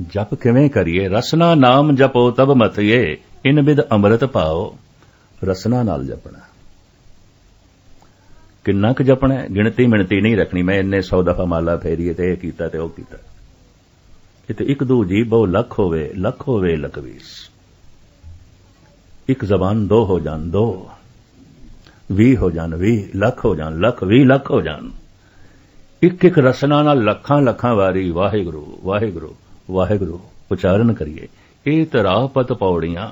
ਜਪ ਕਿਵੇਂ ਕਰੀਏ? ਰਸਨਾ ਨਾਮ ਜਪੋ, ਤਬ ਮਤਿਏ। ਇਨ ਬਿਦ ਅੰਮ੍ਰਿਤ ਪਾਓ। ਰਸਨਾ ਨਾਲ ਜਪਣਾ। ਕਿੰਨਾ ਕੁ ਜਪਣਾ ਗਿਣਤੀ ਮਿਣਤੀ ਨਹੀਂ ਰੱਖਣੀ। ਮੈਂ ਇੰਨੇ 100 ਦਫਾ ਮਾਲਾ ਫੇਰੀਏ ਤੇ ਇਹ ਕੀਤਾ ਤੇ ਉਹ ਕੀਤਾ। ਇਹ ਤੇ ਇੱਕ ਦੋ ਜੀ ਬਹੁ ਲੱਖ ਹੋਵੇ ਲੱਖ ਹੋਵੇ ਲਖਵੀਸ। ਇੱਕ ਜ਼ਬਾਨ ਦੋ ਹੋ ਜਾਣ, ਦੋ। 20 ਹੋ ਜਾਣ 20 ਲੱਖ ਹੋ ਜਾਣ, ਲੱਖ 20 ਲੱਖ ਹੋ ਜਾਣ। ਇੱਕ ਇੱਕ ਰਸਨਾ ਨਾਲ ਲੱਖਾਂ ਲੱਖਾਂ ਵਾਰੀ। ਵਾਹਿਗੁਰੂ ਵਾਹਿਗੁਰੂ। ਵਾਹਿਗੁਰੂ, ਉਚਾਰਨ ਕਰੀਏ। ਇਹ ਤਰਾਪਤ ਪੌੜੀਆਂ।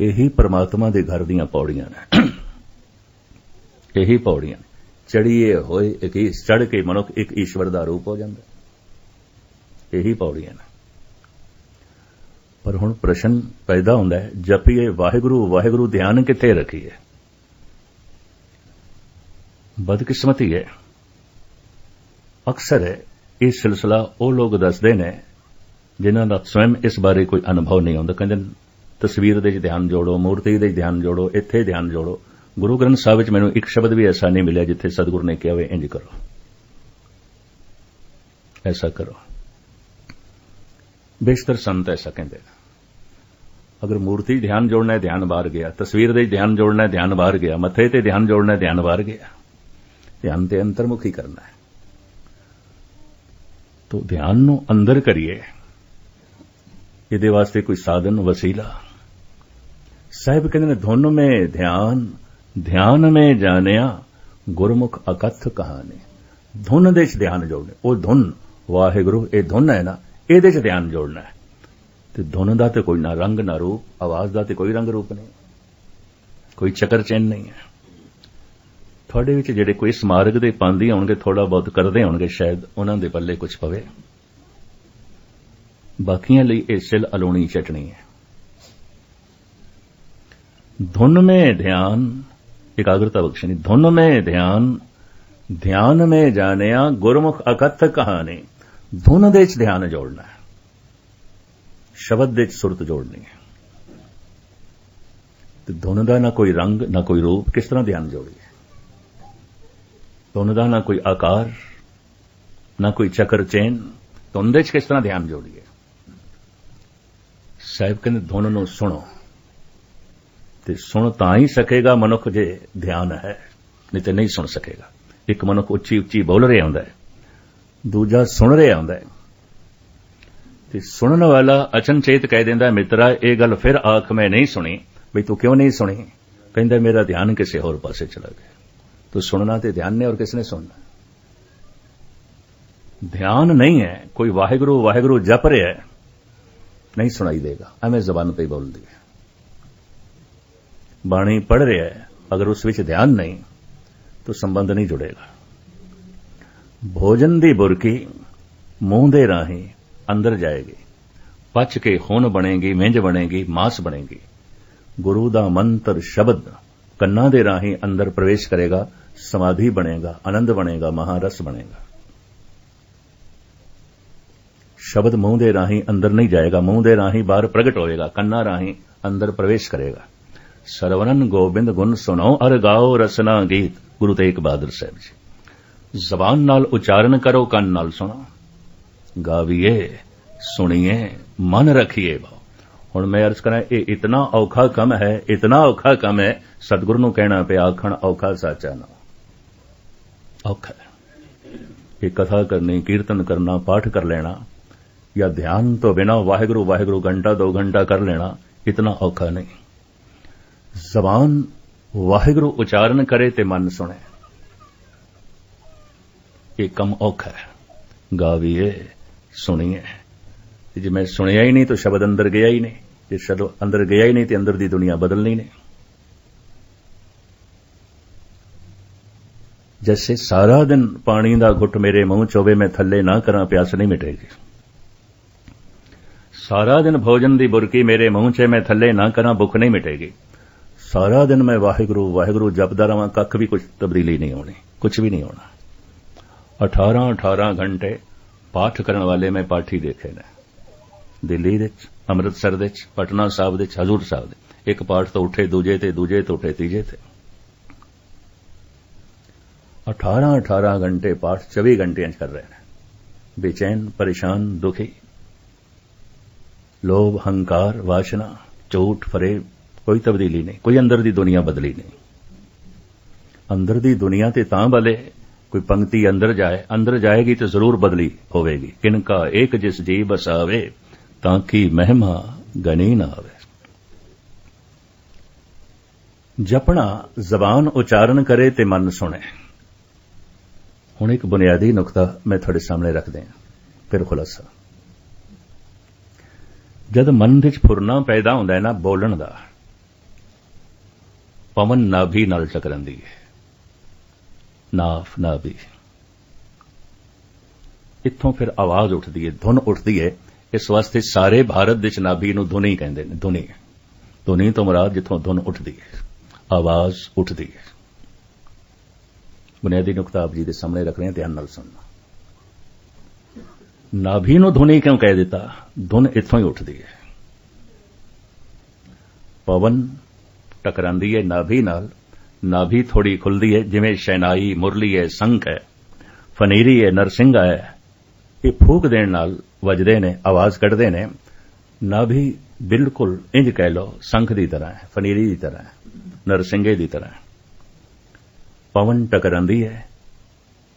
ਇਹੀ ਪ੍ਰਮਾਤਮਾ ਦੇ ਘਰ ਦੀਆਂ ਪੌੜੀਆਂ ਨੇ। ਇਹੀ ਪੌੜੀਆਂ ਚੜੀਏ ਹੋਏ ਇੱਕ ਚੜ ਕੇ ਮਨੁੱਖ ਇੱਕ ਈਸ਼ਵਰ ਦਾ ਰੂਪ ਹੋ ਜਾਂਦਾ। ਇਹੀ ਪੌੜੀਆਂ ਨੇ। ਪਰ ਹੁਣ ਪ੍ਰਸ਼ਨ ਪੈਦਾ ਹੁੰਦਾ ਹੈ, ਜਪੀਏ ਵਾਹਿਗੁਰੂ ਵਾਹਿਗੁਰੂ ਧਿਆਨ ਕਿੱਥੇ ਰੱਖੀਏ? ਬਦਕਿਸਮਤੀ ਹੈ। ਅਕਸਰ ਹੈ। ਇਹ ਸਿਲਸਿਲਾ ਉਹ ਲੋਕ ਦੱਸਦੇ ਨੇ, ਜਿਨ੍ਹਾਂ ਦਾ ਸਵੈਮ ਇਸ ਬਾਰੇ ਕੋਈ ਅਨੁਭਵ ਨਹੀਂ ਹੁੰਦਾ। ਕਹਿੰਦੇ ਤਸਵੀਰ ਦੇ ਧਿਆਨ ਜੋੜੋ, ਮੂਰਤੀ ਦੇ ਧਿਆਨ ਜੋੜੋ, ਇੱਥੇ ਧਿਆਨ ਜੋੜੋ। ਗੁਰੂ ਗ੍ਰੰਥ ਸਾਹਿਬ ਵਿੱਚ ਮੈਨੂੰ ਇੱਕ ਸ਼ਬਦ ਵੀ ਐਸਾ ਨਹੀਂ ਮਿਲਿਆ ਜਿੱਥੇ ਸਤਿਗੁਰ ਨੇ ਕਿਹਾ ਹੋਵੇ ਇੰਜ ਕਰੋ। ਐਸਾ ਕਰੋ। ਬੇਸ਼ਤਰ ਸੰਤ ਐਸਾ ਕਹਿੰਦੇ ਨੇ। ਅਗਰ ਮੂਰਤੀ ਧਿਆਨ ਜੋੜਨਾ ਹੈ, ਧਿਆਨ ਬਾਹਰ ਗਿਆ। ਤਸਵੀਰ ਦੇ ਧਿਆਨ ਜੋੜਨਾ ਹੈ, ਧਿਆਨ ਬਾਹਰ ਗਿਆ। ਮੱਥੇ ਤੇ ਧਿਆਨ ਜੋੜਨਾ ਹੈ, ਧਿਆਨ ਬਾਹਰ ਗਿਆ। ਧਿਆਨ ਤੇ ਅੰਤਰਮੁਖੀ ਕਰਨਾ ਹੈ। ਤੋ ਧਿਆਨ ਨੂੰ ਅੰਦਰ ਕਰੀਏ। ਇਹਦੇ ਵਾਸਤੇ ਕੋਈ ਸਾਧਨ, ਵਸੀਲਾ। ਸਾਹਿਬ ਕਹਿੰਦੇ ਨੇ, ਧੁਨ ਮੇ ਧਿਆਨ ਧਿਆਨ ਮੇ ਜਾਣਿਆ, ਗੁਰਮੁਖ ਅਕਥ ਕਹਾਣੀ। ਧੁਨ ਦੇ ਚ ਧਿਆਨ ਜੋੜਨੇ। ਉਹ ਧੁਨ, ਵਾਹਿਗੁਰੂ, ਇਹ ਧੁਨ ਹੈ ਨਾ, ਇਹਦੇ ਚ ਧਿਆਨ ਜੋੜਨਾ ਹੈ। ਤੇ ਧੁਨ ਦਾ ਤੇ ਕੋਈ ਨਾ ਰੰਗ, ਨਾ ਰੂਪ, ਆਵਾਜ਼ ਦਾ ਤੇ ਕੋਈ ਰੰਗ ਰੂਪ ਨਹੀਂ। ਕੋਈ ਚੱਕਰ ਚੈਨ ਨਹੀਂ ਹੈ। ਤੁਹਾਡੇ ਵਿੱਚ ਜਿਹੜੇ ਕੋਈ ਸਮਾਰਗ ਦੇ ਪਾਉਂਦੇ ਹੋਣਗੇ ਥੋੜਾ ਬਹੁਤ ਕਰਦੇ ਹੋਣਗੇ, ਸ਼ਾਇਦ ਉਹਨਾਂ ਦੇ ਪੱਲੇ ਕੁਝ ਪਵੇ। ਬਾਕੀਆਂ ਲਈ ਇਹ ਸਿਲ ਅਲੋਣੀ ਚਟਣੀ ਹੈ। ਧੁਨ ਮੇ ਧਿਆਨ, ਇਕਾਗਰਤਾ ਬਖਸ਼ਣੀ ਧੁਨ ਮੇ ਧਿਆਨ ਧਿਆਨ ਮੇ ਜਾਣਿਆ ਗੁਰਮੁਖ ਅਕਥ ਕਹਾਣੀ। ਧੁਨ ਦੇ ਚ ਧਿਆਨ ਜੋੜਨਾ ਹੈ। ਸ਼ਬਦ ਦੇ ਚ ਸੁਰਤ ਜੋੜਨੀ ਹੈ। ਤੇ ਧੁਨ ਦਾ ਨਾ ਕੋਈ ਰੰਗ, ਨਾ ਕੋਈ ਰੂਪ ਕਿਸ ਤਰ੍ਹਾਂ ਧਿਆਨ ਧੁਨ ਦਾ ਨਾ ਕੋਈ ਆਕਾਰ, ਨਾ ਕੋਈ ਚੱਕਰ ਚੇਨ ਧੁਨ ਦੇ ਚ ਕਿਸ ਤਰ੍ਹਾਂ ਧਿਆਨ ਜੋੜੀਏ? ਸਾਹਿਬ ਕਹਿੰਦੇ ਧੁਨ ਨੂੰ ਸੁਣੋ। ਤੇ ਸੁਣ ਤਾਂ ਹੀ ਸਕੇਗਾ ਮਨੁੱਖ ਜੇ ਧਿਆਨ ਹੈ, ਨਹੀਂ ਤੇ ਨਹੀਂ ਸੁਣ ਸਕੇਗਾ। ਇੱਕ ਮਨੁੱਖ ਉੱਚੀ ਉੱਚੀ ਬੋਲ ਰਿਹਾ ਹੁੰਦਾ ਹੈ, ਦੂਜਾ ਸੁਣ ਰਿਹਾ ਹੁੰਦਾ ਹੈ। ਤੇ ਸੁਣਨ ਵਾਲਾ ਅਚਨਚੇਤ ਕਹਿ ਦਿੰਦਾ, ਮਿੱਤਰਾ, ਇਹ ਗੱਲ ਫਿਰ ਆਖ, ਮੈਂ ਨਹੀਂ ਸੁਣੀ। ਵੀ ਤੂੰ ਕਿਉਂ ਨਹੀਂ ਸੁਣੀ? ਕਹਿੰਦਾ, ਮੇਰਾ ਧਿਆਨ ਕਿਸੇ ਹੋਰ ਪਾਸੇ ਚਲਾ ਗਿਆ। ਤੂੰ ਸੁਣਨਾ ਤੇ ਧਿਆਨ ਨੇ ਔਰ ਕਿਸ ਨੇ ਸੁਣਨਾ ਧਿਆਨ ਨਹੀਂ ਹੈ ਕੋਈ ਵਾਹਿਗੁਰੂ ਵਾਹਿਗੁਰੂ ਜਪ ਰਿਹਾ ਹੈ ਨਹੀਂ ਸੁਣਾਈ ਦੇਗਾ ਐਵੇਂ ਜ਼ਬਾਨ ਤੇ ਹੀ ਬੋਲਦੀ ਹੈ ਬਾਣੀ ਪੜ ਰਿਹਾ ਅਗਰ ਉਸ ਵਿੱਚ ਧਿਆਨ ਨਹੀਂ ਤਾਂ ਸੰਬੰਧ ਨਹੀਂ ਜੁੜੇਗਾ ਭੋਜਨ ਦੀ ਬੁਰਕੀ ਮੂੰਹ ਦੇ ਰਾਹੀਂ ਅੰਦਰ ਜਾਏਗੀ ਪਚ ਕੇ ਖੂਨ ਬਣੇਗੀ ਮਿੰਜ ਬਣੇਗੀ ਮਾਸ ਬਣੇਗੀ ਗੁਰੂ ਦਾ ਮੰਤਰ ਸ਼ਬਦ ਕੰਨਾਂ ਦੇ ਰਾਹੀਂ ਅੰਦਰ ਪ੍ਰਵੇਸ਼ ਕਰੇਗਾ, ਸਮਾਧੀ ਬਣੇਗਾ, ਆਨੰਦ ਬਣੇਗਾ, ਮਹਾਰਸ ਬਣੇਗਾ। ਸ਼ਬਦ ਮੂੰਹ ਦੇ ਰਾਹੀਂ ਅੰਦਰ ਨਹੀਂ ਜਾਏਗਾ, ਮੂੰਹ ਦੇ ਰਾਹੀਂ ਬਾਹਰ ਪ੍ਰਗਟ ਹੋਏਗਾ, ਕੰਨਾਂ ਰਾਹੀਂ ਅੰਦਰ ਪ੍ਰਵੇਸ਼ ਕਰੇਗਾ। ਸਰਵਨਨ ਗੋਬਿੰਦ ਗੁਣ ਸੁਣੋ ਅਰ ਗਾਓ ਰਸਨਾ ਗੀਤ, ਗੁਰੂ ਤੇਗ ਬਹਾਦਰ ਸਾਹਿਬ ਜੀ। ਜ਼ਬਾਨ ਨਾਲ ਉਚਾਰਨ ਕਰੋ, ਕੰਨ ਨਾਲ ਸੁਣੋ ਗਾਵੀਏ, ਸੁਣੀਏ, ਮਨ ਰਖੀਏ ਰੱਖੀਏ ਹੁਣ ਮੈਂ ਅਰਜ਼ ਕਰਾਂ ਇਹ ਇਤਨਾ ਔਖਾ ਕੰਮ ਹੈ ਇਤਨਾ ਔਖਾ ਕੰਮ ਹੈ ਸਤਿਗੁਰੂ ਨੂੰ ਕਹਿਣਾ ਪਿਆ ਆਖਣ ਔਖਾ ਸਾਚਾ ਨਾ ਔਖਾ ਇਹ ਕਥਾ ਕਰਨੀ ਕੀਰਤਨ ਕਰਨਾ ਪਾਠ ਕਰ ਲੈਣਾ ਜਾਂ ਧਿਆਨ ਤੋਂ ਬਿਨਾ ਵਾਹਿਗੁਰੂ ਵਾਹਿਗੁਰੂ ਘੰਟਾ ਦੋ ਘੰਟਾ ਕਰ ਲੈਣਾ ਇਤਨਾ ਔਖਾ ਨਹੀਂ। ਜ਼ਬਾਨ ਵਾਹਿਗੁਰੂ ਉਚਾਰਨ ਕਰੇ ਤੇ ਮਨ ਸੁਣੇ। ਇਹ ਕੰਮ ਔਖਾ ਹੈ। ਗਾਵੀਏ ਸੁਣੀਏ। ਜੇ ਮੈਂ ਸੁਣਿਆ ਹੀ ਨਹੀਂ ਤਾਂ ਸ਼ਬਦ ਅੰਦਰ ਗਿਆ ਹੀ ਨਹੀਂ। ਜੇ ਸ਼ਬਦ ਅੰਦਰ ਗਿਆ ਹੀ ਨਹੀਂ ਤੇ ਅੰਦਰ ਦੀ ਦੁਨੀਆ ਬਦਲਣੀ ਨਹੀਂ। ਜੈਸੇ ਸਾਰਾ ਦਿਨ ਪਾਣੀ ਦਾ ਘੁੱਟ ਮੇਰੇ ਮੂੰਹ ਚ ਹੋਵੇ, ਮੈਂ ਥੱਲੇ ਨਾ ਕਰਾਂ, ਪਿਆਸ ਨਹੀਂ ਮਿਟੇਗੀ। ਸਾਰਾ ਦਿਨ ਭੋਜਨ ਦੀ ਬੁਰਕੀ ਮੇਰੇ ਮੂੰਹ 'ਚ, ਮੈਂ ਥੱਲੇ ਨਾ ਕਰਾਂ, ਭੁੱਖ ਨਹੀਂ ਮਿਟੇਗੀ। ਸਾਰਾ ਦਿਨ ਮੈਂ ਵਾਹਿਗੁਰੂ ਵਾਹਿਗੁਰੂ ਜਪਦਾ ਰਵਾਂ, ਕੱਖ ਵੀ ਕੁਝ ਤਬਦੀਲੀ ਨਹੀਂ ਹੋਣੀ ਕੁਝ ਵੀ ਨਹੀਂ ਹੋਣਾ 18 18 ਘੰਟੇ ਪਾਠ ਕਰਨ ਵਾਲੇ ਮੈਂ ਪਾਠੀ ਦੇਖੇ ਨੇ। ਦਿੱਲੀ ਵਿੱਚ ਅੰਮ੍ਰਿਤਸਰ ਵਿੱਚ, ਪਟਨਾ ਸਾਹਿਬ ਵਿੱਚ, ਹਜ਼ੂਰ ਸਾਹਿਬ ਦੇ। ਇੱਕ ਪਾਠ ਤੋਂ ਉੱਠੇ, ਦੂਜੇ ਤੇ, ਦੂਜੇ ਤੋਂ ਉੱਠੇ, ਤੀਜੇ ਤੇ। 18 18 ਘੰਟੇ ਪਾਠ 24 ਘੰਟਿਆਂ ਚ ਕਰ ਰਹੇ ਨੇ। ਬੇਚੈਨ, ਪਰੇਸ਼ਾਨ, ਦੁਖੀ। ਲੋਭ, ਹੰਕਾਰ, ਵਾਸ਼ਨਾ, ਝੂਠ, ਫਰੇਬ, ਕੋਈ ਤਬਦੀਲੀ ਨਹੀਂ। ਕੋਈ ਅੰਦਰ ਦੀ ਦੁਨੀਆ ਬਦਲੀ ਨਹੀਂ। ਅੰਦਰ ਦੀ ਦੁਨੀਆ ਤੇ ਤਾਂ ਬਲੇ ਕੋਈ ਪੰਕਤੀ ਅੰਦਰ ਜਾਏ। ਅੰਦਰ ਜਾਏਗੀ ਤੇ ਜ਼ਰੂਰ ਬਦਲੀ ਹੋਵੇਗੀ। ਕਿਨਕਾ ਇੱਕ ਜਿਸ ਜੀ ਬਸਾਵੇ ਤਾਂ ਕਿ ਮਹਿਮਾ ਗਣੀ ਨਾ ਆਵੇ। ਜਪਣਾ ਜ਼ਬਾਨ ਉਚਾਰਨ ਕਰੇ ਤੇ ਮਨ ਸੁਣੇ। ਹੁਣ ਇੱਕ ਬੁਨਿਆਦੀ ਨੁਕਤਾ ਮੈਂ ਤੁਹਾਡੇ ਸਾਹਮਣੇ ਰੱਖਦੇ ਹਾਂ। ਫਿਰ ਖੁਲਾਸਾ। ਜਦ ਮਨ ਵਿੱਚ ਫੁਰਨਾ ਪੈਦਾ ਹੁੰਦਾ ਹੈ ਨਾ, ਬੋਲਣ ਦਾ, ਪਵਨ ਨਾਭੀ ਨਾਲ ਟਕਰਾਂਦੀ ਹੈ। ਨਾਫ ਨਾਭੀ। ਇੱਥੋਂ ਫਿਰ ਆਵਾਜ਼ ਉੱਠਦੀ ਹੈ, ਧੁਨ ਉੱਠਦੀ ਹੈ। ਇਸ ਵਾਸਤੇ ਸਾਰੇ ਭਾਰਤ ਦੇ ਨਾਭੀ ਨੂੰ ਧੁਨੀ ਕਹਿੰਦੇ ਨੇ, ਧੁਨੀ। ਧੁਨੀ ਤੋਂ ਮੁਰਾਦ ਜਿੱਥੋਂ ਧੁਨ ਉੱਠਦੀ ਹੈ, ਆਵਾਜ਼ ਉੱਠਦੀ ਹੈ। ਬੁਨਿਆਦੀ ਨੁਕਤਾ ਆਪ ਜੀ ਦੇ ਸਾਹਮਣੇ ਰੱਖ ਰਹੇ ਹਾਂ, ਧਿਆਨ ਨਾਲ ਸੁਣਨਾ। ਨਾਭੀ ਨੂੰ ਧੁਨੀ ਕਿਉਂ ਕਹਿ ਦਿੱਤਾ? ਧੁਨ ਇੱਥੋਂ ਹੀ ਉੱਠਦੀ ਹੈ। ਪਵਨ ਟਕਰਾਂਦੀ ਹੈ ਨਾਭੀ ਨਾਲ। ਨਾਭੀ ਥੋੜੀ ਖੁੱਲਦੀ ਹੈ, ਜਿਵੇਂ ਸ਼ੈਨਾਈ ਮੁਰਲੀ ਹੈ ਸੰਖ ਹੈ। ਫਨੀਰੀ ਹੈ, ਨਰਸਿੰਘਾ ਹੈ। ਇਹ ਫੂਕ ਦੇਣ ਨਾਲ ਵੱਜਦੇ ਨੇ, ਆਵਾਜ਼ ਕੱਢਦੇ ਨੇ, ਨਾ ਵੀ ਬਿਲਕੁਲ ਇੰਜ ਕਹਿ ਲੋ ਸੰਖ ਦੀ ਤਰ੍ਹਾਂ ਹੈ, ਫਨੀਰੀ ਦੀ ਤਰ੍ਹਾਂ ਹੈ, ਨਰਸਿੰਘੇ ਦੀ ਤਰ੍ਹਾਂ ਪਵਨ ਟਕਰਾਂਦੀ ਹੈ,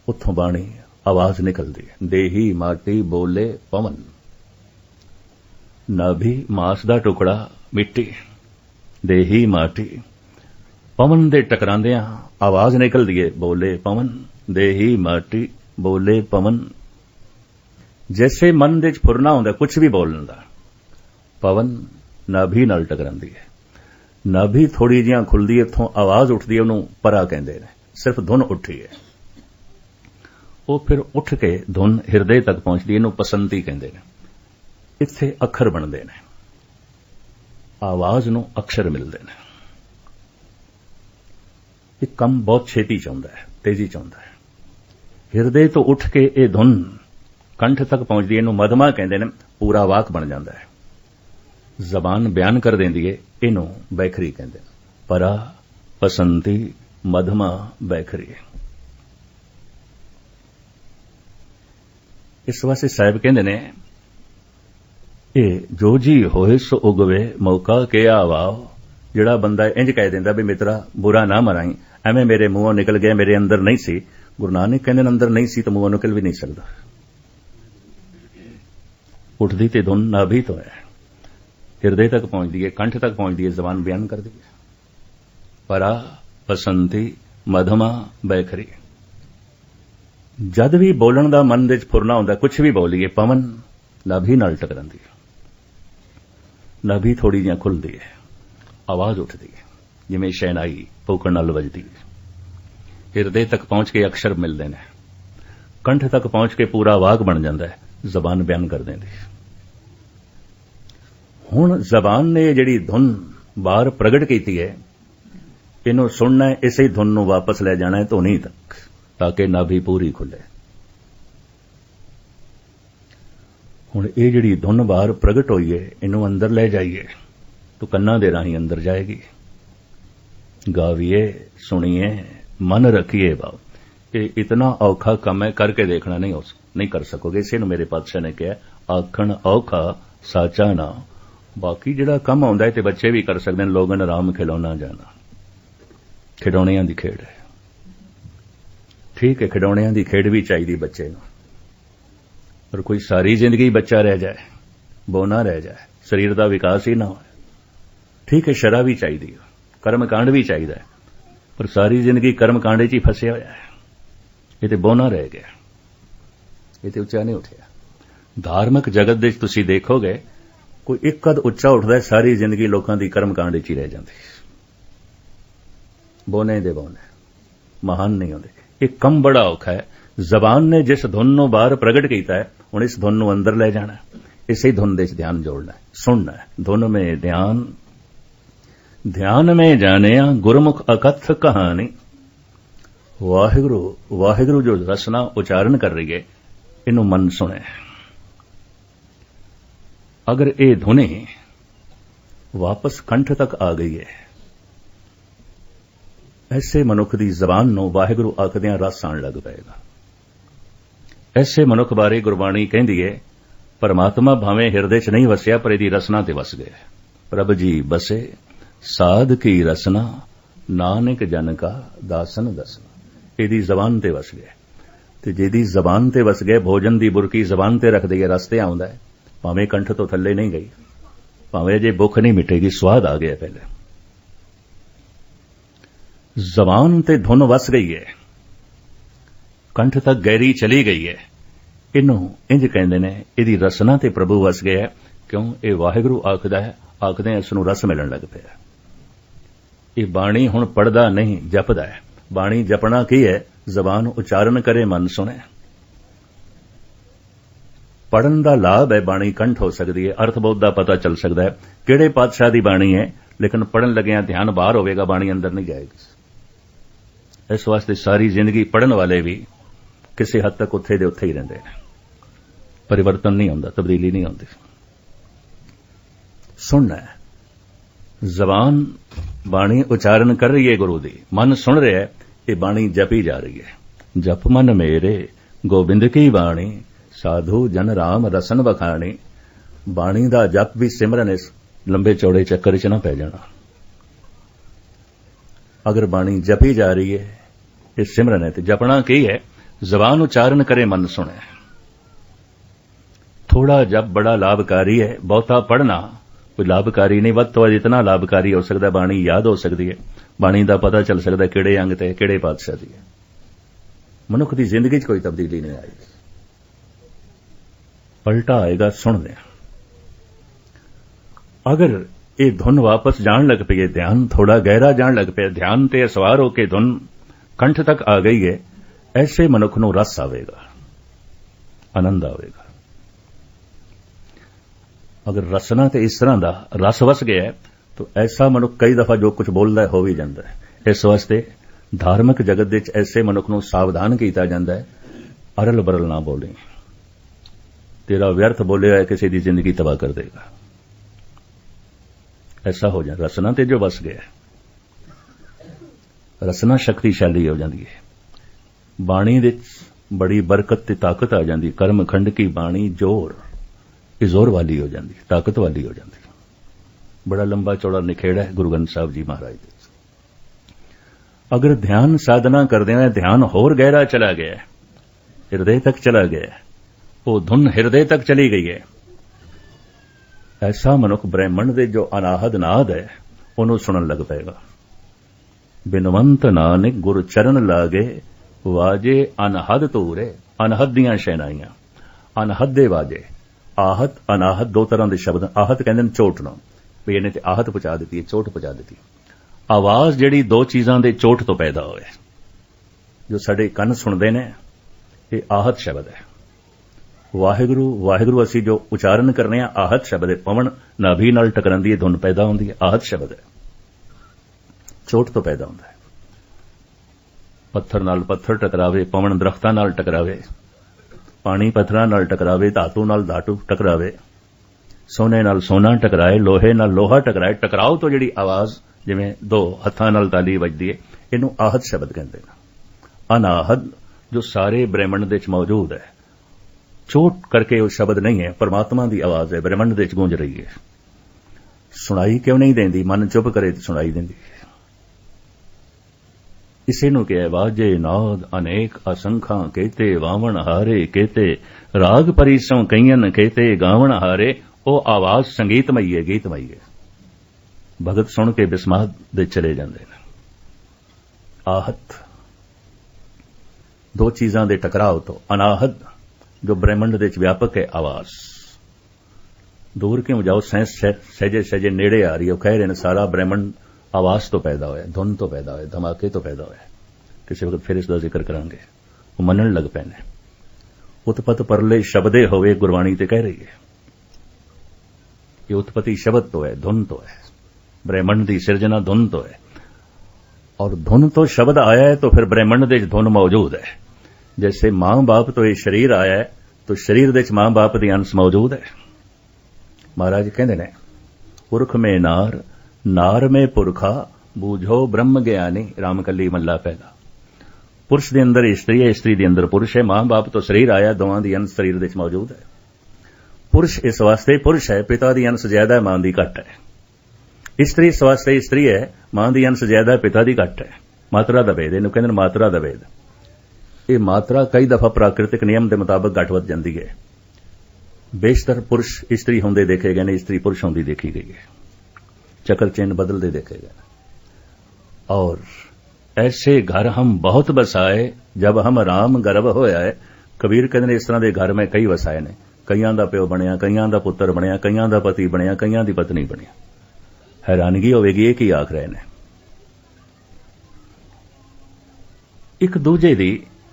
ਉੱਥੋਂ ਬਾਣੀ, ਆਵਾਜ਼ ਨਿਕਲਦੀ ਹੈ, ਦੇਹੀ ਮਾਟੀ ਬੋਲੇ ਪਵਨ। ਨਾਭੀ ਮਾਸ ਦਾ ਟੁਕੜਾ ਮਿੱਟੀ, ਦੇਹੀ ਮਾਟੀ। ਪਵਨ ਦੇ ਟਕਰਾਂਦਿਆਂ ਆਵਾਜ਼ ਨਿਕਲਦੀ ਏ ਬੋਲੇ ਪਵਨ, ਦੇਹੀ ਮਾਟੀ ਬੋਲੇ ਪਵਨ। ਜੈਸੇ ਮਨ ਦੇ ਚ ਫੁਰਨਾ ਹੁੰਦਾ ਕੁਝ ਵੀ ਬੋਲਣ ਦਾ ਪਵਨ ਨਾਭੀ ਨਾਲ ਟਕਰਾਂਦੀ ਹੈ। ਨਾਭੀ ਥੋੜੀ ਜਿਹਾ ਖੁੱਲਦੀ ਇੱਥੋਂ ਆਵਾਜ਼ ਉੱਠਦੀ ਹੈ, ਉਹਨੂੰ ਪਰਾ ਕਹਿੰਦੇ ਨੇ। ਸਿਰਫ ਧੁਨ ਉੱਠੀ ਹੈ। ਉਹ ਫਿਰ ਉੱਠ ਕੇ ਧੁਨ ਹਿਰਦੇ ਤੱਕ ਪਹੁੰਚਦੀ ਇਹਨੂੰ ਪਸੰਤੀ ਕਹਿੰਦੇ ਨੇ। ਇੱਥੇ ਅੱਖਰ ਬਣਦੇ ਨੇ। ਆਵਾਜ਼ ਨੂੰ ਅਕਸ਼ਰ ਮਿਲਦੇ ਨੇ। ਇਹ ਕੰਮ ਬਹੁਤ ਛੇਤੀ ਚਾਹੁੰਦਾ ਹੈ, ਤੇਜ਼ੀ ਚਾਹੁੰਦਾ ਹੈ। ਹਿਰਦੇ ਤੋਂ ਉੱਠ ਕੇ ਇਹ ਧੁਨ ਕੰਠ ਤੱਕ ਪਹੁੰਚਦੀ ਇਹਨੂੰ ਮਧਮਾ ਕਹਿੰਦੇ ਨੇ, ਪੂਰਾ ਵਾਕ ਬਣ ਜਾਂਦਾ ਹੈ। ਜ਼ਬਾਨ ਬਿਆਨ ਕਰ ਦਿੰਦੀ ਹੈ, ਇਹਨੂੰ ਬੈਖਰੀ ਕਹਿੰਦੇ ਨੇ। ਪਰਾ ਪਸੰਤੀ ਮਧਮਾ ਬੈਖਰੀ ਇਸ ਵਾਸਤੇ ਸਾਹਿਬ ਕਹਿੰਦੇ ਨੇ, ਇਹ ਜੋ ਜੀ ਹੋਏ ਸੋ ਉਗਵੇ, ਮੌਕਾ ਕੇ ਆਵਾਓ। ਜਿਹੜਾ ਬੰਦਾ ਇੰਜ ਕਹਿ ਦਿੰਦਾ ਵੀ ਮਿੱਤਰਾ, ਬੁਰਾ ਨਾ ਮਰਾਈ, ਐਵੇਂ ਮੇਰੇ ਮੂੰਹੋਂ ਨਿਕਲ ਗਿਆ, ਮੇਰੇ ਅੰਦਰ ਨਹੀਂ ਸੀ। ਗੁਰੂ ਨਾਨਕ ਕਹਿੰਦੇ ਨੇ, ਅੰਦਰ ਨਹੀਂ ਸੀ ਤਾਂ ਮੂੰਹੋਂ ਨਿਕਲ ਵੀ ਨਹੀਂ ਸਕਦਾ। ਉੱਠਦੀ ਤੇ ਧੁਨ ਨਾਭੀ ਤੋਂ ਹੈ। ਹਿਰਦੇ ਤੱਕ ਪਹੁੰਚਦੀ ਹੈ, ਕੰਠ ਤੱਕ ਪਹੁੰਚਦੀ ਹੈ, ਜ਼ਬਾਨ ਬਿਆਨ ਕਰਦੀ ਹੈ। ਪਰਾ ਬਸੰਤੀ ਮਧਮਾ ਬੈਖਰੀ। ਜਦ ਵੀ ਬੋਲਣ ਦਾ ਮਨ ਵਿੱਚ ਫੁਰਨਾ ਹੁੰਦਾ ਕੁਝ ਵੀ ਬੋਲੀਏ, ਪਵਨ ਨਾਭੀ ਨਾਲ ਟਕਰਾਂਦੀ ਹੈ। ਨਾਭੀ ਥੋੜੀ ਜਿਹਾ ਖੁੱਲਦੀ ਹੈ, ਆਵਾਜ਼ ਉੱਠਦੀ ਹੈ, ਜਿਵੇਂ ਸ਼ੈਨਾਈ ਪੋਕਣ ਨਾਲ ਵੱਜਦੀ ਹੈ। ਹਿਰਦੇ ਤੱਕ ਪਹੁੰਚ ਕੇ ਅਕਸ਼ਰ ਮਿਲਦੇ ਨੇ। ਕੰਠ ਤੱਕ ਪਹੁੰਚ ਕੇ ਪੂਰਾ ਵਾਕ ਬਣ ਜਾਂਦਾ ਹੈ। ਜ਼ਬਾਨ ਬਿਆਨ ਕਰ ਦਿੰਦੀ। ਹੁਣ ਜ਼ਬਾਨ ਨੇ ਜਿਹੜੀ ਧੁਨ ਬਾਹਰ ਪ੍ਰਗਟ ਕੀਤੀ ਹੈ, ਇਹਨੂੰ ਸੁਣਨਾ ਹੈ, ਇਸੇ ਧੁਨ ਨੂੰ ਵਾਪਸ ਲੈ ਜਾਣਾ ਹੈ ਧੁਨੀ ਤੱਕ, ਤਾਂ ਕਿ ਨਾਭੀ ਪੂਰੀ ਖੁੱਲੇ। ਹੁਣ ਇਹ ਜਿਹੜੀ ਧੁਨ ਬਾਹਰ ਪ੍ਰਗਟ ਹੋਈ ਹੈ, ਇਹਨੂੰ ਅੰਦਰ ਲੈ ਜਾਈਏ, ਤੋ ਕੰਨਾਂ ਦੇ ਰਾਹੀਂ ਅੰਦਰ ਜਾਏਗੀ। ਗਾਵੀਏ, ਸੁਣੀਏ, ਮਨ ਰੱਖੀਏ ਬਾਬ ਇਹ ਇਤਨਾ ਔਖਾ ਕੰਮ ਹੈ ਕਰਕੇ ਦੇਖਣਾ ਨਹੀਂ ਹੋ ਨਹੀਂ ਕਰ ਸਕੋਗੇ। ਇਸੇ ਨੂੰ ਮੇਰੇ ਪਾਤਸ਼ਾਹ ਨੇ ਕਿਹਾ, ਆਖਣ ਔਖਾ ਸਾਚਾ ਨਾ। ਬਾਕੀ ਜਿਹੜਾ ਕੰਮ ਆਉਂਦਾ ਹੈ ਤੇ ਬੱਚੇ ਵੀ ਕਰ ਸਕਦੇ ਨੇ ਲੋਗਨ ਆਰਾਮ ਖਿਡੌਣਾ ਜਾਣਾ। ਖਿਡੌਣਿਆਂ ਦੀ ਖੇਡ ਹੈ। ਠੀਕ ਹੈ, ਖਿਡੌਣਿਆਂ ਦੀ ਖੇਡ ਵੀ ਚਾਹੀਦੀ ਬੱਚੇ ਨੂੰ। ਪਰ ਕੋਈ ਸਾਰੀ ਜ਼ਿੰਦਗੀ ਬੱਚਾ ਰਹਿ ਜਾਏ, ਬੋਨਾ ਰਹਿ ਜਾਏ, ਸਰੀਰ ਦਾ ਵਿਕਾਸ ਹੀ ਨਾ ਹੋਏ। ਠੀਕ ਹੈ, ਸ਼ਰਾ ਵੀ ਚਾਹੀਦੀ ਹੈ ਕਰਮ ਕਾਂਡ ਵੀ ਚਾਹੀਦਾ ਹੈ। ਪਰ ਸਾਰੀ ਜ਼ਿੰਦਗੀ ਕਰਮ ਕਾਂਡੇ 'ਚ ਹੀ ਫਸਿਆ ਹੋਇਆ ਹੈ। ਇਹ ਤੇ ਬੋਨਾ ਰਹਿ ਗਿਆ। ਇਹ ਤੇ ਉੱਚਾ ਨਹੀਂ ਉੱਠਿਆ। ਧਾਰਮਿਕ ਜਗਤ ਦੇ ਤੁਸੀਂ ਦੇਖੋਗੇ, ਕੋਈ ਇੱਕ ਕਦ ਉੱਚਾ ਉੱਠਦਾ ਸਾਰੀ ਜ਼ਿੰਦਗੀ ਲੋਕਾਂ ਦੀ ਕਰਮ ਕਾਂਡ 'ਚ ਹੀ ਰਹਿ ਜਾਂਦੀ ਬੋਨੇ ਦੇ ਬੋਨੇ, ਮਹਾਨ ਨਹੀਂ ਹੁੰਦੇ। ਇਹ ਕੰਮ ਬੜਾ ਔਖਾ ਹੈ। ਜ਼ਬਾਨ ਨੇ ਜਿਸ ਧੁਨ ਨੂੰ ਬਾਹਰ ਪ੍ਰਗਟ ਕੀਤਾ ਹੈ, ਹੁਣ ਇਸ ਧੁਨ ਨੂੰ ਅੰਦਰ ਲੈ ਜਾਣਾ ਇਸੇ ਧੁਨ ਦੇ ਵਿੱਚ ਧਿਆਨ ਜੋੜਨਾ ਸੁਣਨਾ ਧੁਨ ਮੇ ਧਿਆਨ ਧਿਆਨ ਮੇ ਜਾਣਿਆ ਗੁਰਮੁਖ ਅਕਥ ਕਹਾਣੀ। ਵਾਹਿਗੁਰੂ ਵਾਹਿਗੁਰੂ ਜੋ ਰਸਨਾ ਉਚਾਰਨ ਕਰ ਰਹੀ ਹੈ ਇਹਨੂੰ ਮਨ ਸੁਣੇ। ਅਗਰ ਇਹ ਧੁਨੀ ਵਾਪਸ ਕੰਠ ਤੱਕ ਆ ਗਈ ਹੈ, ਐਸੇ ਮਨੁੱਖ ਦੀ ਜ਼ਬਾਨ ਨੂੰ ਵਾਹਿਗੁਰੂ ਆਖਦਿਆਂ ਰਸ ਆਣ ਲੱਗ ਪਏਗਾ। ਐਸੇ ਮਨੁੱਖ ਬਾਰੇ ਗੁਰਬਾਣੀ ਕਹਿੰਦੀ ਹੈ, ਪਰਮਾਤਮਾ ਭਾਵੇਂ ਹਿਰਦੇ 'ਚ ਨਹੀਂ ਵਸਿਆ, ਪਰ ਇਹਦੀ ਰਸਨਾ ਤੇ ਵਸ ਗਿਆ ਪ੍ਰਭ ਜੀ ਬਸੇ, ਸਾਧ ਕੀ ਰਸਨਾ? ਨਾਨਕ ਜਨ ਕਾ ਦਾਸਨ ਦਸਨਾ। ਇਹਦੀ ਜ਼ਬਾਨ ਤੇ ਵਸ ਗਿਆ ਤੇ ਜਿਹਦੀ ਜ਼ਬਾਨ ਤੇ ਵਸ ਗਏ, ਭੋਜਨ ਦੀ ਬੁਰਕੀ ਜ਼ਬਾਨ ਤੇ ਰੱਖ ਦਈਏ ਰਸਤੇ ਆਉਂਦਾ ਹੈ। ਭਾਵੇਂ ਕੰਠ ਤੋਂ ਥੱਲੇ ਨਹੀਂ ਗਈ, ਭਾਵੇਂ ਜੇ ਭੁੱਖ ਨਹੀਂ ਮਿਟੇਗੀ, ਸਵਾਦ ਆ ਗਿਆ ਪਹਿਲੇ। ਜ਼ਬਾਨ ਤੇ ਧੁਨ ਵਸ ਗਈ ਹੈ। ਕੰਠ ਤੱਕ ਗਹਿਰੀ ਚਲੀ ਗਈ ਹੈ। ਇਹਨੂੰ ਇੰਜ ਕਹਿੰਦੇ ਨੇ, ਇਹਦੀ ਰਸਨਾ ਤੇ ਪ੍ਰਭੂ ਵਸ ਗਿਆ ਕਿਉਂ? ਇਹ ਵਾਹਿਗੁਰੂ ਆਖਦਾ ਹੈ ਆਖਦੇ ਇਸ ਨੂੰ ਰਸ ਮਿਲਣ ਲੱਗ ਪਿਆ ਇਹ ਬਾਣੀ ਹੁਣ ਪੜਦਾ ਨਹੀਂ, ਜਪਦਾ ਹੈ। ਬਾਣੀ ਜਪਣਾ ਕੀ ਹੈ? ਜ਼ਬਾਨ ਉਚਾਰਨ ਕਰੇ ਮਨ ਸੁਣੇ। ਪੜਨ ਦਾ ਲਾਭ ਹੈ, ਬਾਣੀ ਕੰਠ ਹੋ ਸਕਦੀ ਹੈ, ਅਰਥ ਬਹੁਤ ਦਾ ਪਤਾ ਚੱਲ ਸਕਦਾ ਹੈ। ਕਿਹੜੇ ਪਾਤਸ਼ਾਹ ਦੀ ਬਾਣੀ ਹੈ? ਲੇਕਿਨ ਪੜਨ ਲੱਗਿਆਂ ਧਿਆਨ ਬਾਹਰ ਹੋਵੇਗਾ, ਬਾਣੀ ਅੰਦਰ ਨਹੀਂ ਜਾਏਗੀ। ਇਸ ਵਾਸਤੇ ਸਾਰੀ ਜ਼ਿੰਦਗੀ ਪੜਨ ਵਾਲੇ ਵੀ ਕਿਸੇ ਹੱਦ ਤੱਕ ਉੱਥੇ ਦੇ ਉੱਥੇ ਹੀ ਰਹਿੰਦੇ ਨੇ। ਪਰਿਵਰਤਨ ਨਹੀਂ ਆਉਂਦਾ, ਤਬਦੀਲੀ ਨਹੀਂ ਆਉਂਦੀ। ਸੁਣਨਾ ਹੈ। ਜ਼ਬਾਨ ਬਾਣੀ ਉਚਾਰਨ ਕਰ ਰਹੀ ਹੈ ਗੁਰੂ ਦੀ। ਮਨ ਸੁਣ ਰਿਹਾ ਹੈ, ਇਹ ਬਾਣੀ ਜਪੀ ਜਾ ਰਹੀ ਹੈ। ਜਪ ਮਨ ਮੇਰੇ, ਗੋਬਿੰਦ ਕੀ ਬਾਣੀ, ਸਾਧੂ ਜਨ ਰਾਮ ਰਸਨ ਵਖਾਣੀ। ਬਾਣੀ ਦਾ ਜਪ ਵੀ ਸਿਮਰਨ ਇਸ ਲੰਬੇ ਚੌੜੇ ਚੱਕਰ 'ਚ ਨਾ ਪੈ ਜਾਣਾ। ਅਗਰ ਬਾਣੀ ਜਪੀ ਜਾ ਰਹੀ ਹੈ ਇਹ ਸਿਮਰਨ ਹੈ ਤੇ ਜਪਣਾ ਕੀ ਹੈ? ਜ਼ਬਾਨ ਉਚਾਰਨ ਕਰੇ ਮਨ ਸੁਣੇ। ਥੋੜਾ ਜਪ ਬੜਾ ਲਾਭਕਾਰੀ ਹੈ, ਬਹੁਤਾ ਪੜਨਾ ਕੋਈ ਲਾਭਕਾਰੀ ਨਹੀਂ, ਵੱਧ ਤੋਂ ਵੱਧ ਇਤਨਾ ਲਾਭਕਾਰੀ ਹੋ ਸਕਦਾ, ਬਾਣੀ ਯਾਦ ਹੋ ਸਕਦੀ ਹੈ। ਬਾਣੀ ਦਾ ਪਤਾ ਚੱਲ ਸਕਦਾ ਕਿਹੜੇ ਅੰਗ ਤੇ, ਕਿਹੜੇ ਪਾਤਸ਼ਾਹ ਦੀ ਹੈ। ਮਨੁੱਖ ਦੀ ਜ਼ਿੰਦਗੀ 'ਚ ਕੋਈ ਤਬਦੀਲੀ ਨਹੀਂ ਆਈ। ਪਲਟਾ ਆਏਗਾ ਸੁਣਦੇ ਅਗਰ ਇਹ ਧੁਨ ਵਾਪਸ ਜਾਣ ਲੱਗ ਪਈ ਧਿਆਨ ਥੋੜਾ ਗਹਿਰਾ ਜਾਣ ਲੱਗ ਪਿਆ, ਧਿਆਨ ਤੇ ਸਵਾਰ ਹੋ ਕੇ ਧੁਨ ਕੰਠ ਤੱਕ ਆ ਗਈ ਹੈ, ਐਸੇ ਮਨੁੱਖ ਨੂੰ ਰਸ ਆਵੇਗਾ, ਆਨੰਦ ਆਵੇਗਾ। ਅਗਰ ਰਸਨਾ ਤੇ ਇਸ ਤਰ੍ਹਾਂ ਦਾ ਰਸ ਵਸ ਗਿਆ ਤਾਂ ਐਸਾ ਮਨੁੱਖ ਕਈ ਦਫਾ ਜੋ ਕੁਝ ਬੋਲਦਾ ਹੋ ਵੀ ਜਾਂਦਾ ਹੈ। ਇਸ ਵਾਸਤੇ ਧਾਰਮਿਕ ਜਗਤ ਵਿੱਚ ਐਸੇ ਮਨੁੱਖ ਨੂੰ ਸਾਵਧਾਨ ਕੀਤਾ ਜਾਂਦਾ ਹੈ, ਅਰਲ ਬਰਲ ਨਾ ਬੋਲੇ। ਤੇਰਾ ਵਿਅਰਥ ਬੋਲਿਆ ਕਿਸੇ ਦੀ ਜ਼ਿੰਦਗੀ ਤਬਾਹ ਕਰ ਦੇਗਾ। ਐਸਾ ਹੋ ਜਾ ਰਸਨਾ ਤੇ ਜੋ ਵਸ ਗਿਆ ਰਸਨਾ ਸ਼ਕਤੀਸ਼ਾਲੀ ਹੋ ਜਾਂਦੀ ਹੈ। ਬਾਣੀ ਵਿੱਚ ਬੜੀ ਬਰਕਤ ਤੇ ਤਾਕਤ ਆ ਜਾਂਦੀ ਕਰਮ ਖੰਡ ਕੀ ਬਾਣੀ, ਜੋਰ। ਇਹ ਜ਼ੋਰ ਵਾਲੀ ਹੋ ਜਾਂਦੀ ਤਾਕਤ ਵਾਲੀ ਹੋ ਜਾਂਦੀ ਬੜਾ ਲੰਬਾ ਚੌੜਾ ਨਿਖੇੜਾ ਹੈ ਗੁਰੂ ਗ੍ਰੰਥ ਸਾਹਿਬ ਜੀ ਮਹਾਰਾਜ ਦੇ ਅਗਰ ਧਿਆਨ ਸਾਧਨਾ ਕਰਦੇ ਹਾਂ ਧਿਆਨ ਹੋਰ ਗਹਿਰਾ ਚਲਾ ਗਿਆ ਹਿਰਦੇ ਤੱਕ ਚਲਾ ਗਿਆ ਉਹ ਧੁਨ ਹਿਰਦੇ ਤੱਕ ਚਲੀ ਗਈ ਹੈ। ਐਸਾ ਮਨੁੱਖ ਬ੍ਰਹਮਣ ਦੇ ਜੋ ਅਨਾਹਦ ਨਾਦ ਹੈ, ਉਹਨੂੰ ਸੁਣਨ ਲੱਗ ਪਏਗਾ। ਬਿਨਵੰਤ ਨਾਨਕ ਗੁਰ ਚਰਨ ਲਾਗੇ, ਵਾਜੇ ਅਨਹਦ ਤੋਰੇ ਅਨਹਦ ਦੀਆਂ ਸ਼ੈਨਾਈਆਂ ਅਨਹਦ ਦੇ ਵਾਜੇ। ਆਹਤ, ਅਨਾਹਤ, ਦੋ ਤਰ੍ਹਾਂ ਦੇ ਸ਼ਬਦ, ਆਹਤ ਕਹਿੰਦੇ ਨੇ ਚੋਟ ਨੂੰ। ਵੀ ਇਹਨੇ ਤੇ ਆਹਤ ਪਹੁੰਚਾ ਦਿੱਤੀ ਹੈ, ਚੋਟ ਪਹੁੰਚਾ ਦਿੱਤੀ ਆਵਾਜ਼ ਜਿਹੜੀ ਦੋ ਚੀਜ਼ਾਂ ਦੇ ਚੋਟ ਤੋਂ ਪੈਦਾ ਹੋਏ ਜੋ ਸਾਡੇ ਕੰਨ ਸੁਣਦੇ ਨੇ, ਇਹ ਆਹਤ ਸ਼ਬਦ ਹੈ। ਵਾਹਿਗੁਰੂ ਵਾਹਿਗੁਰੂ ਅਸੀਂ ਜੋ ਉਚਾਰਨ ਕਰਨੇ ਆ, ਆਹਤ ਸ਼ਬਦ ਹੈ। ਪਵਨ ਨਾਭੀ ਨਾਲ ਟਕਰਾਂਦੀ ਦੀ ਧੁਨ ਪੈਦਾ ਹੁੰਦੀ ਹੈ, ਆਹਤ ਸ਼ਬਦ ਹੈ। ਚੋਟ ਤੋਂ ਪੈਦਾ ਹੁੰਦਾ ਹੈ। ਪੱਥਰ ਨਾਲ ਪੱਥਰ ਟਕਰਾਵੇ, ਪਵਨ ਦਰਖਤਾਂ ਨਾਲ ਟਕਰਾਵੇ। ਪਾਣੀ ਪੱਥਰਾਂ ਨਾਲ ਟਕਰਾਵੇ, ਧਾਤੂ ਨਾਲ ਧਾਤੂ ਟਕਰਾਵੇ। ਸੋਨੇ ਨਾਲ ਸੋਨਾ ਟਕਰਾਏ, ਲੋਹੇ ਨਾਲ ਲੋਹਾ ਟਕਰਾਏ, ਟਕਰਾਓ ਤੋਂ ਜਿਹੜੀ ਆਵਾਜ਼, ਜਿਵੇਂ ਦੋ ਹੱਥਾਂ ਨਾਲ ਤਾਲੀ ਵੱਜਦੀ ਹੈ ਇਹਨੂੰ ਆਹਤ ਸ਼ਬਦ ਕਹਿੰਦੇ ਨੇ। ਅਨਾਹਦ, ਜੋ ਸਾਰੇ ਬ੍ਰਹਿਮੰਡ ਦੇ ਵਿੱਚ ਮੌਜੂਦ ਹੈ। ਚੋਟ ਕਰਕੇ ਉਹ ਸ਼ਬਦ ਨਹੀਂ ਹੈ, ਪਰਮਾਤਮਾ ਦੀ ਆਵਾਜ਼ ਹੈ, ਬ੍ਰਹਿਮੰਡ ਦੇ ਵਿੱਚ ਗੂੰਜ ਰਹੀ ਹੈ। ਸੁਣਾਈ ਕਿਉਂ ਨਹੀਂ ਦਿੰਦੀ? ਮਨ ਚੁੱਪ ਕਰੇ ਤੇ ਸੁਣਾਈ ਦਿੰਦੀ ਇਸੇ ਨੂੰ ਕਿਹਾ, ਵਾਜੇ ਨਾਦ, ਅਨੇਕ ਅਸੰਖਾਂ ਕਹਤੇ, ਵਾਵਣ ਹਾਰੇ ਕਹਤੇ, ਰਾਗ ਪਰਿਸੋਂ ਕਈਨ ਕਹਤੇ, ਗਾਵਣ ਹਾਰੇ, ਉਹ ਆਵਾਜ਼ ਸੰਗੀਤਮਈ ਹੈ ਗੀਤਮਈ ਹੈ। ਭਗਤ ਸੁਣ ਕੇ ਬਿਸਮਾਦ ਦੇ ਚਲੇ ਜਾਂਦੇ ਨੇ। ਆਹਤ। ਦੋ ਚੀਜ਼ਾਂ ਦੇ ਟਕਰਾਅ ਤੋਂ ਅਨਾਹਤ, ਜੋ ਬ੍ਰਹਿਮੰਡ ਦੇ ਵਿੱਚ ਵਿਆਪਕ ਹੈ, ਆਵਾਜ਼। ਦੂਰ ਕਿਉਂ ਜਾਓ ਸਹਿਜੇ ਸਹਿਜੇ ਨੇੜੇ ਆ ਰਹੀ ਹੈ, ਕਹਿ ਰਹੇ ਨੇ, ਸਾਰਾ ਬ੍ਰਹਿਮੰਡ ਆਵਾਜ਼ ਤੋਂ ਪੈਦਾ ਹੋਇਆ, ਧੁਨ ਤੋਂ ਪੈਦਾ ਹੋਇਆ, ਧਮਾਕੇ ਤੋਂ ਪੈਦਾ ਹੋਇਆ। ਕਿਸੇ ਵਕਤ ਫਿਰ ਇਸ ਦਾ ਜ਼ਿਕਰ ਕਰਾਂਗੇ। ਉਹ ਮੰਨਣ ਲੱਗ ਪਏ ਨੇ ਉਤਪਤ ਪਰਲੇ ਸ਼ਬਦੇ ਹੋਵੇ ਗੁਰਬਾਣੀ ਤੇ ਕਹਿ ਰਹੀ ਹੈ ਇਹ ਉਤਪਤੀ ਸ਼ਬਦ ਤੋਂ ਹੈ, ਧੁਨ ਤੋਂ ਹੈ। ਬ੍ਰਹਿਮੰਡ ਦੀ ਸਿਰਜਣਾ ਧੁਨ ਤੋਂ ਹੈ। ਔਰ ਧੁਨ ਤੋਂ ਸ਼ਬਦ ਆਇਆ ਹੈ ਤਾਂ ਫਿਰ ਬ੍ਰਹਮੰਡ ਦੇ ਧੁਨ ਮੌਜੂਦ ਹੈ। ਜੈਸੇ ਮਾਂ-ਬਾਪ ਤੋਂ ਇਹ ਸਰੀਰ ਆਇਆ ਹੈ, ਤਾਂ ਸਰੀਰ ਦੇ ਵਿੱਚ ਮਾਂ-ਬਾਪ ਦੀ ਅੰਸ਼ ਮੌਜੂਦ ਹੈ। ਮਹਾਰਾਜ ਕਹਿੰਦੇ ਨੇ, ਪੁਰਖ ਮੇ ਨਾਰ ਨਾਰ ਮੇ ਪੁਰਖਾ, ਬੂਝੋ ਬ੍ਰਹਮ ਗਿਆਨੀ ਰਾਮਕਲੀ ਮੱਲਾ ਪੈਦਾ। ਪੁਰਸ਼ ਦੇ ਅੰਦਰ ਇਸਤਰੀ ਹੈ ਇਸਤਰੀ ਦੇ ਅੰਦਰ ਪੁਰਸ਼ ਹੈ, ਮਾਂ-ਬਾਪ ਤੋਂ ਸਰੀਰ ਆਇਆ, ਦੋਵਾਂ ਦੀ ਅੰਸ਼ ਸਰੀਰ ਦੇ ਵਿੱਚ ਮੌਜੂਦ ਹੈ। ਪੁਰਸ਼ ਇਸ ਵਾਸਤੇ ਪੁਰਸ਼ ਹੈ, ਪਿਤਾ ਦੀ ਅੰਸ਼ ਜ਼ਿਆਦਾ ਹੈ ਮਾਂ ਦੀ ਘੱਟ ਹੈ। ਇਸਤਰੀ ਇਸ ਵਾਸਤੇ ਇਸਤਰੀ ਹੈ, ਮਾਂ ਦੀ ਅੰਸ਼ ਜ਼ਿਆਦਾ, ਪਿਤਾ ਦੀ ਘੱਟ ਹੈ। ਮਾਤਰਾ ਦਾ ਭੇਦ, ਇਹਨੂੰ ਕਹਿੰਦੇ ਮਾਤਰਾ ਦਾ ਭੇਦ। ਇਹ ਮਾਤਰਾ ਕਈ ਦਫਾ ਪ੍ਰਾਕ੍ਰਿਤਿਕ ਨਿਯਮ ਦੇ ਮੁਤਾਬਕ ਘਟ ਵੱਧ ਜਾਂਦੀ ਹੈ। ਬੇਸ਼ਤਰ ਪੁਰਸ਼ ਇਸਤਰੀ ਹੁੰਦੇ ਦੇਖੇ ਗਏ ਨੇ ਇਸਤਰੀ ਪੁਰਸ਼ ਹੁੰਦੀ ਦੇਖੀ ਗਈ ਹੈ। चक्र चैन बदलते देखे गए और ऐसे घर हम बहुत बसाए जब हम राम गर्भ होया है ਕਬੀਰ ਕਹਿੰਦੇ ਨੇ ਇਸ ਤਰ੍ਹਾਂ ਦੇ ਘਰ ਮੈਂ ਕਈ ਵਸਾਏ ਨੇ ਕਈਆਂ ਦਾ ਪਿਓ ਬਣਿਆ ਕਈਆਂ ਦਾ ਪੁੱਤਰ ਬਣਿਆ ਕਈਆਂ ਦਾ ਪਤੀ ਬਣਿਆ ਕਈਆਂ ਦੀ ਪਤਨੀ ਬਣਿਆ ਹੈਰਾਨਗੀ ਹੋਵੇਗੀ ਇਹ ਕੀ ਆਖ ਰਹੇ ਨੇ ਇੱਕ ਦੂਜੇ ਦੀ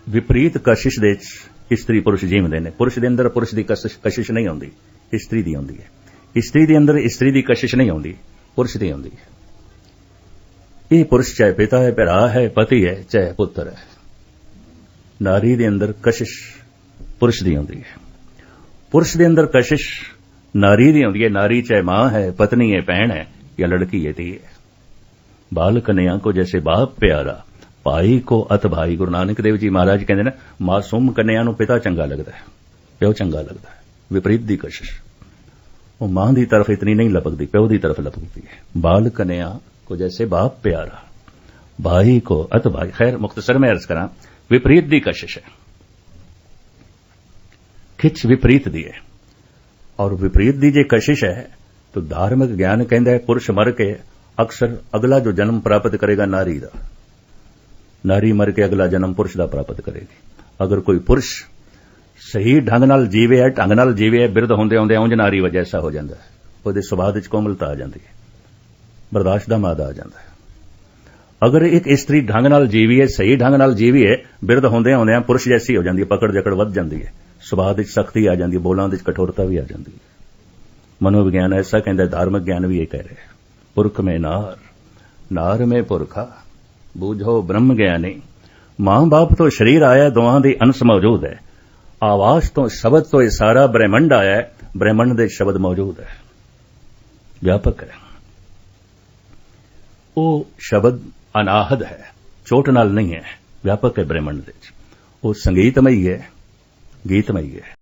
ਵਿਪਰੀਤ ਕਸ਼ਿਸ਼ ਦੇ ਵਿੱਚ ਇਸਤਰੀ ਪੁਰਸ਼ ਜੀਵਦੇ ਨੇ ਪੁਰਸ਼ ਦੇ ਅੰਦਰ ਪੁਰਸ਼ ਦੀ ਕਸ਼ਿਸ਼ ਨਹੀਂ ਆਉਂਦੀ ਇਸਤਰੀ ਦੀ ਆਉਂਦੀ ਹੈ ਇਸਤਰੀ ਦੇ ਅੰਦਰ ਇਸਤਰੀ ਦੀ ਕਸ਼ਿਸ਼ ਨਹੀਂ ਆਉਂਦੀ ਪੁਰਸ਼ ਦੀ ਆਉਂਦੀ ਹੈ। ਇਹ ਪੁਰਸ਼ ਚਾਹੇ ਪਿਤਾ ਹੈ, ਭਰਾ ਹੈ, ਪਤੀ ਹੈ, ਚਾਹੇ ਪੁੱਤਰ ਹੈ। ਨਾਰੀ ਦੇ ਅੰਦਰ ਕਸ਼ਿਸ਼ ਪੁਰਸ਼ ਦੀ ਆਉਂਦੀ ਹੈ। ਪੁਰਸ਼ ਦੇ ਅੰਦਰ ਕਸ਼ਿਸ਼ ਨਾਰੀ ਦੀ ਆਉਂਦੀ ਹੈ। ਨਾਰੀ ਚਾਹੇ ਮਾਂ ਹੈ, ਪਤਨੀ ਹੈ, ਭੈਣ ਹੈ ਜਾਂ ਲੜਕੀ ਹੈ, ਧੀ ਹੈ। ਬਾਲ ਕਨਿਆ ਕੋ ਜੈਸੇ ਬਾਪ ਪਿਆਰਾ, ਭਾਈ ਕੋ ਅਤ ਭਾਈ, ਗੁਰੂ ਨਾਨਕ ਦੇਵ ਜੀ ਮਹਾਰਾਜ ਕਹਿੰਦੇ ਨੇ, ਮਾਸੂਮ ਕਨਿਆ ਨੂੰ ਪਿਤਾ ਚੰਗਾ ਲੱਗਦਾ ਹੈ, ਪਿਓ ਚੰਗਾ ਲੱਗਦਾ ਹੈ। ਵਿਪਰੀਤ ਦੀ ਕਸ਼ਿਸ਼। वो माँ की तरफ़ इतनी नहीं लपकती, प्यो की तरफ़ लपकती है। बाल कन्या को जैसे बाप प्यारा, भाई को अत भाई। खैर, मुख्तसर में अर्ज़ करा, विपरीत दी कशिश है। खिच विपरीत दी है। और विपरीत दी जे कशिश है तो धार्मिक ज्ञान कहता है, पुरुष मर के अक्सर अगला जो जन्म प्राप्त करेगा नारी का नारी मर के अगला जन्म पुरुष का प्राप्त करेगी। अगर कोई पुरुष ਸਹੀ ਢੰਗ ਨਾਲ ਜੀਵੇ ਹੈ, ਢੰਗ ਨਾਲ ਜੀਵੇ ਹੈ, ਬਿਰਧ ਹੁੰਦੇ ਹੁੰਦੇ ਉਂਝ ਨਾਰੀ ਵਜਾ ਐਸਾ ਹੋ ਜਾਂਦਾ ਹੈ। ਉਹਦੇ ਸੁਭਾਅ ਵਿੱਚ ਕੋਮਲਤਾ ਆ ਜਾਂਦੀ ਹੈ। ਬਰਦਾਸ਼ਤ ਦਾ ਮਾਦਾ ਆ ਜਾਂਦਾ ਹੈ। ਅਗਰ ਇੱਕ ਇਸਤਰੀ ਢੰਗ ਨਾਲ ਜੀਵੀ ਹੈ, ਸਹੀ ਢੰਗ ਨਾਲ ਜੀਵੀ ਹੈ, ਬਿਰਧ ਹੁੰਦੇ ਹੁੰਦੇ ਪੁਰਸ਼ ਜੈਸੀ ਹੋ ਜਾਂਦੀ ਹੈ, ਪਕੜ ਜਕੜ ਵੱਧ ਜਾਂਦੀ ਹੈ। ਸੁਭਾਅ ਵਿੱਚ ਸਖਤੀ ਆ ਜਾਂਦੀ ਹੈ, ਬੋਲਾਂ ਵਿੱਚ ਕਠੋਰਤਾ ਵੀ ਆ ਜਾਂਦੀ ਹੈ। ਮਨੋਵਿਗਿਆਨ ਐਸਾ ਕਹਿੰਦਾ ਧਾਰਮਿਕ ਗਿਆਨ ਵੀ ਇਹ ਕਹਿ ਰਿਹਾ ਪੁਰਖ ਮੇ ਨਾਰ ਨਾਰ ਮੇ ਪੁਰਖਾ, ਬੂਝੋ ਬ੍ਰਹਮ ਗਿਆਨੀ। ਮਾਂ ਬਾਪ ਤੋਂ ਸਰੀਰ ਆਇਆ ਦੋਹਾਂ ਦੇ ਅੰਸ਼ ਮੌਜੂਦ ਹੈ। ਆਵਾਜ਼ ਤੋਂ, ਸ਼ਬਦ ਤੋਂ ਇਹ ਸਾਰਾ ਬ੍ਰਹਿਮੰਡ ਆਇਆ ਹੈ, ਬ੍ਰਹਿਮੰਡ ਦੇ ਸ਼ਬਦ ਮੌਜੂਦ ਹੈ। ਵਿਆਪਕ ਹੈ। ਉਹ ਸ਼ਬਦ ਅਨਾਹਦ ਹੈ, ਚੋਟ ਨਾਲ ਨਹੀਂ ਹੈ। ਵਿਆਪਕ ਹੈ ਬ੍ਰਹਿਮੰਡ ਦੇ ਵਿੱਚ। ਉਹ ਸੰਗੀਤਮਈ ਹੈ, ਗੀਤਮਈ ਹੈ।